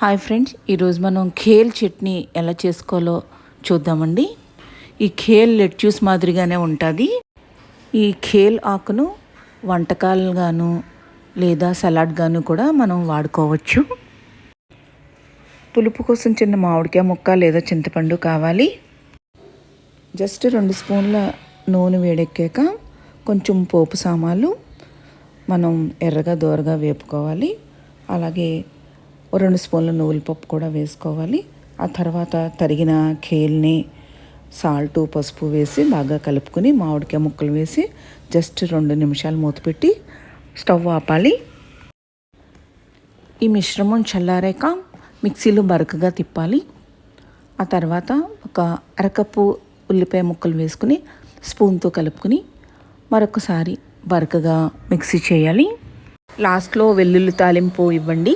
Hi friends ఈరోజు మనం ఖేల్ చట్నీ ఎలా చేసుకోవాలో చూద్దామండి. ఈ ఖేల్ లెట్యూస్ మాదిరిగానే ఉంటుంది. ఈ ఖేల్ ఆకును వంటకాలుగాను లేదా సలాడ్ గాను కూడా మనం వాడుకోవచ్చు. పులుపు కోసం చిన్న మామిడికాయ ముక్క లేదా చింతపండు కావాలి. జస్ట్ రెండు స్పూన్ల నూనె వేడెక్కాక కొంచెం పోపు సామాన్లు మనం ఎర్రగా దోరగా వేపుకోవాలి. అలాగే ఓ రెండు స్పూన్ల నువ్వుల పప్పు కూడా వేసుకోవాలి. ఆ తర్వాత తరిగిన ఖేల్ని సాల్ట్ పసుపు వేసి బాగా కలుపుకొని మామిడికాయ ముక్కలు వేసి జస్ట్ రెండు నిమిషాలు మూత పెట్టి స్టవ్ ఆపాలి. ఈ మిశ్రమం చల్లారాక మిక్సీలో బరకగా తిప్పాలి. ఆ తర్వాత ఒక అరకప్పు ఉల్లిపాయ ముక్కలు వేసుకుని స్పూన్తో కలుపుకొని మరొకసారి బరకగా మిక్సీ చేయాలి. లాస్ట్లో వెల్లుల్లి తాలింపు ఇవ్వండి.